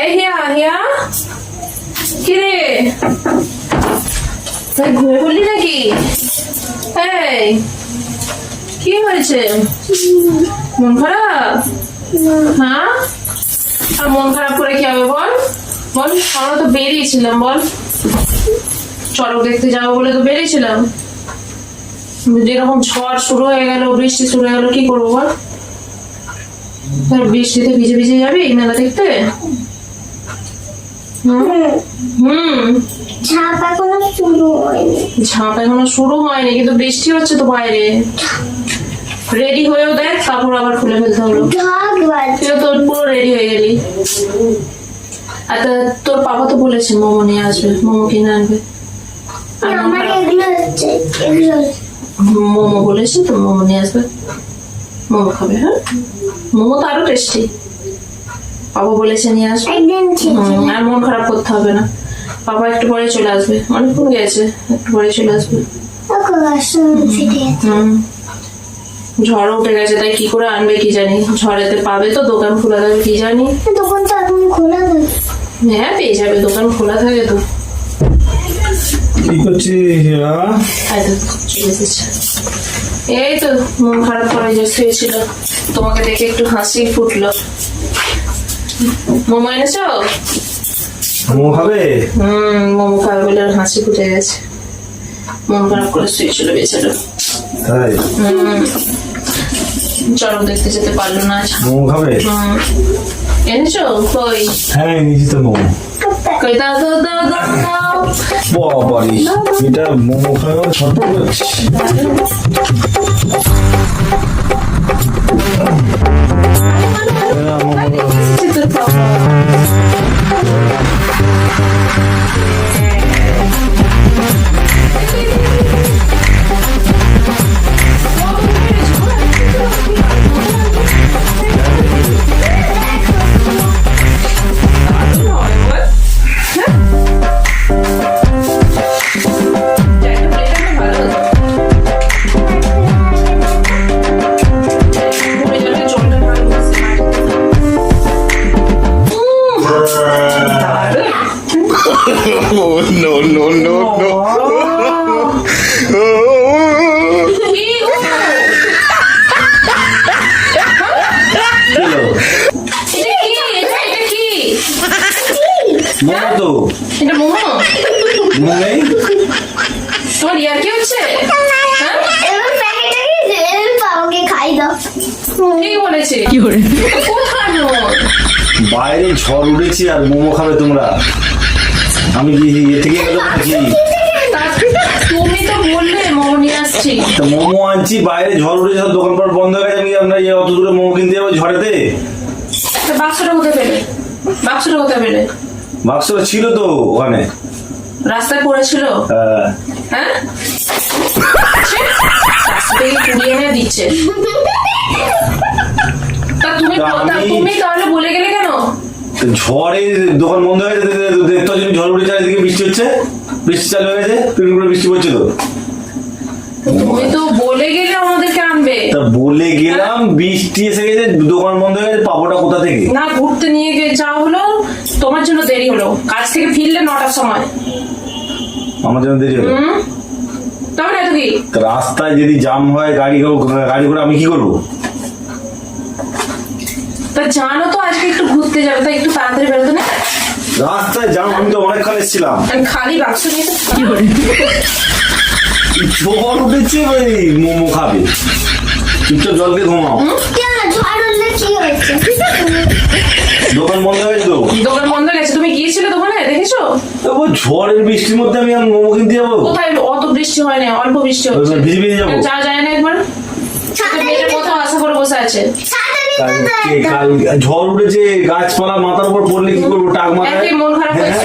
এই কি রে? তুই ঘুমিয়ে পড়লি নাকি? কি হয়েছে? মন খারাপ? হ্যাঁ? আর মন খারাপ করে কি হবে বল? বল তো বেরিয়েছিলাম, বল। চড়ক দেখতে যাব বলে তো বেরিয়েছিলাম। যেরকম ঝড় শুরু হয়ে গেল, বৃষ্টি শুরু হয়ে গেল, কি করব বল? বৃষ্টিতে ভিজে ভিজে যাবি, মেলা দেখতে? হুম? ঝাপ এখনও শুরু হয়নি। ঝাঁপ এখনও শুরু হয়নি কিন্তু বৃষ্টি হচ্ছে তো বাইরে। রেডি হয়েও দেখ তারপর আবার খুলে ফেলতে হলো তুই তোর পুরো রেডি হয়ে গেলি। আর তা- তোর পাপা তো বলেছে মোমো নিয়ে আসবে মোমো কিনে আনবে। মোমো বলেছে তো মোমো নিয়ে আসবে মোমো খাবে হ্যাঁ? মোমো তো আরও টেস্টি বাবা বলেছে নিয়ে আসবে। হুম, আর মন খারাপ করতে হবে না। বাবা একটু পরে চলে আসবে। অনেকক্ষণ গেছে একটু পরে চলে আসবে। ঝড় উঠে গেছে তাই কি করে আনবে কি জানি। ঝড়েতে পাবে তো দোকান খোলা থাকবে কি জানি। দোকান তো এখন খোলা হ্যাঁ পেয়ে যাবে দোকান খোলা থাকে তো। কি করছিস এই তো এই তো মন খারাপ করে যে শুয়েছিল। তোমাকে দেখে একটু হাসি ফুটলো। মোমো এনেছো? মোমো খাবে? হুম মোমো খাবে বলে হাসি ফুটে গেছে। মন খারাপ করে শুয়েছিল বেচারা তাই? হুম দেখতে যেতে পারল না মোমো খাবে? এনেছো? কই? হ্যাঁ নিয়েছি তো মোমো। কই দাও দাও দাও দাও দাও। এটা মোমো খাবে ছোট Oh no no no no! কি? মোমো তো মোমো নেই তোমার ইয়ার কি হচ্ছে কি দাও ঠিক বলেছে কোথায় মোমো? বাইরে ঝড় উঠেছি আর মোমো খাবে তোমরা। আমি কি এ থেকে নাকি? তুমি তো বললে মোমো নিয়ে আসছি। তা মোমো আনছি বাইরে ঝড় উঠেছে সব দোকানপাট বন্ধ হয়ে গেছে আমি ইয়ে অত দূরে মোমো কিনতে যাব ঝড়েতে? বাক্সটা পেলে? বাক্সটা কোথায় পেলে? বাক্সটা ছিল তো ওখানে। রাস্তায় পড়েছিল? হ্যাঁ। হ্যাঁ? দিচ্ছে। তুমি তা তা আমি- তুমি তাহলে বলে গেলে কেন? ঝড়ে দোকান বন্ধ হয়ে গেছে দেখতে পাচ্ছি ঝড় উঠেছে এদিকে বৃষ্টি হচ্ছে। বৃষ্টি চালু করে বৃষ্টি পড়ছে তো তুমি তো বলে গেলে আমাদেরকে আনবে। তা বলে গেলাম বৃষ্টি এসে গেছে দোকান বন্ধ হয়ে গেছে পাবোটা কোথা থেকে? না ঘুরতে নিয়ে গিয়ে যাওয়া হলো তোমার জন্য দেরি হলো। কাজ থেকে ফিরলে নটার সময়। আমার জন্য দেরি তবে না তো কি? রাস্তায় যদি জাম হয় গাড়ি গাড়ি করে আমি কি করব? তা জানো তো আজকে একটু ঘুরতে যাবে তাই একটু তাড়াতাড়ি বেরোতে না রাস্তায় জাম আমি তো অনেকক্ষণ এসেছিলাম। আমি খালি বাক্স নিয়ে তো কি করে ঝড় উঠেছে ওই মোমো খাবে। চুপচাপ জলকে ঘুমাও। হয়েছে? দোকান বন্ধ হয়ে গেছে তো? দোকান বন্ধ হয়ে গেছে। তুমি গিয়েছিলে দোকানে? দেখেছ? তারপর ঝড়ের বৃষ্টির মধ্যে আমি আর মোমো কিনতে যাব? কোথায়? অত বৃষ্টি হয় না অল্প বৃষ্টি হচ্ছে। ভিজে ভিজে যাব। যা যায় না একবার? বসে আছে। কাল ঝড় উঠেছে গাছপালা মাথার উপর পড়লে কি করব টাক মাথায়? মন খারাপ করে হ্যাঁ,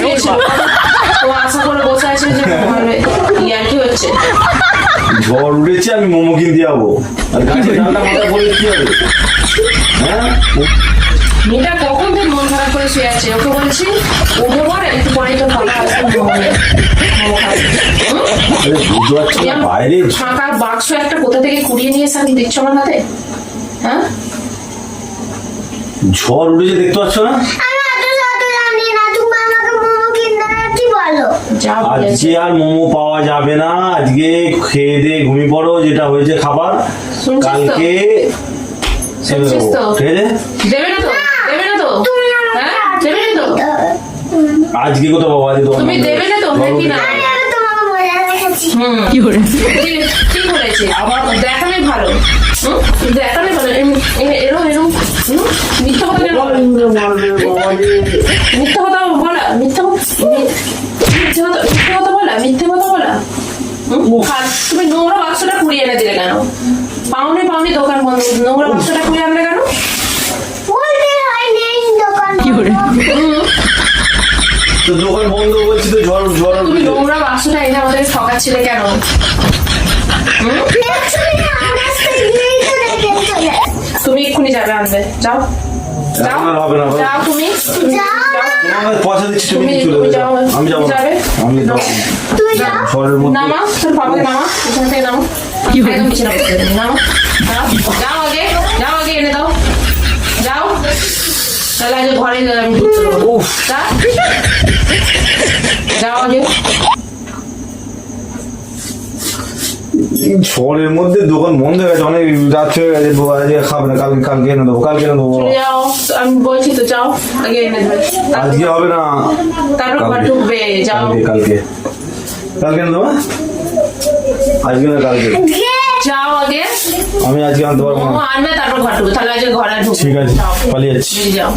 ও আশা করে বসে আছে যে কি হচ্ছে? ঝড় উঠেছে আমি মোমো কিনতে যাব। আর মাথায় পড়লে কি হবে? হ্যাঁ? মেয়েটা কখন থেকে মন খারাপ করে শুয়ে আছে? ওকে বলছি একটু পরে তো ভালো আসবে বাইরে ফাঁকা বাক্স একটা কোথা থেকে কুড়িয়ে নিয়ে এসে আমি দিচ্ছ আমার হাতে? ঝড় উঠেছে দেখতে পাচ্ছ না? আজকে আর মোমো পাওয়া যাবে না। আজকে খেয়ে দিয়ে ঘুমিয়ে পড়ো যেটা হয়েছে খাবার। কালকে আজকে কোথাও পাওয়া যেত তুমি দেবে না তোমরা হ্যাঁ কি করে? কি করেছে? আবার দেখানোই ভালো। হুম? দেখানোই ভালো। এরম এরম মিথ্যা কথা মিথ্যা কথা বলা মিথ্যা কথা মিথ্যা কথা বলা মিথ্যা কথা বলা। হুম? তুমি নোংরা বাক্সটা কুড়িয়ে এনে দিলে কেন? পাউনি পাউনি দোকান বন্ধ। নোংরা বাক্সটা কুড়িয়ে আনলে কেন? বলতে নেই দোকান হুম, তো দোকান বন্ধ বলছি তো ঝড় ঝড় বাক্সটা এনে আমাদের ঠকাচ্ছিলে কেন? তুমি এক্ষুনি যাবে আনবে। যাও। যাও। তুমি। যাও পয়সা দিচ্ছি তুমি তুমি- চলে যাও। যাও। আমি যাব আমি যাব তুই মধ্যে। নামা তোর বাবাকে নামা। এখান থেকে নামা। একদম বিছানা করতে দেবে নামা। যাও। যাও আগে। যাও আগে এনে দাও। যাও। তাহলে আগে ঘরে আমি। যাও আগে। ঝড়ের মধ্যে দোকান বন্ধ হয়ে গেছে। অনেক রাত হয়ে গেছে। আজকে খাবে না কালকে কালকে এনে দেবো কালকে এনে দেবো। আমি বলছি তো যাও আগে এনে দেবে। আজকে হবে না। তারপর কালকে। ঢুকবে যাও। কালকে এনে দেবো হ্যাঁ? আজকে না কালকে? যাও আগে। আমি আজকে আনতে পারব না। আনবে তারপর ঘর ঢুকবে। তাহলে আজকে ঘরে ঢুকবে। ঠিক আছে পালিয়ে যাচ্ছি। যাও।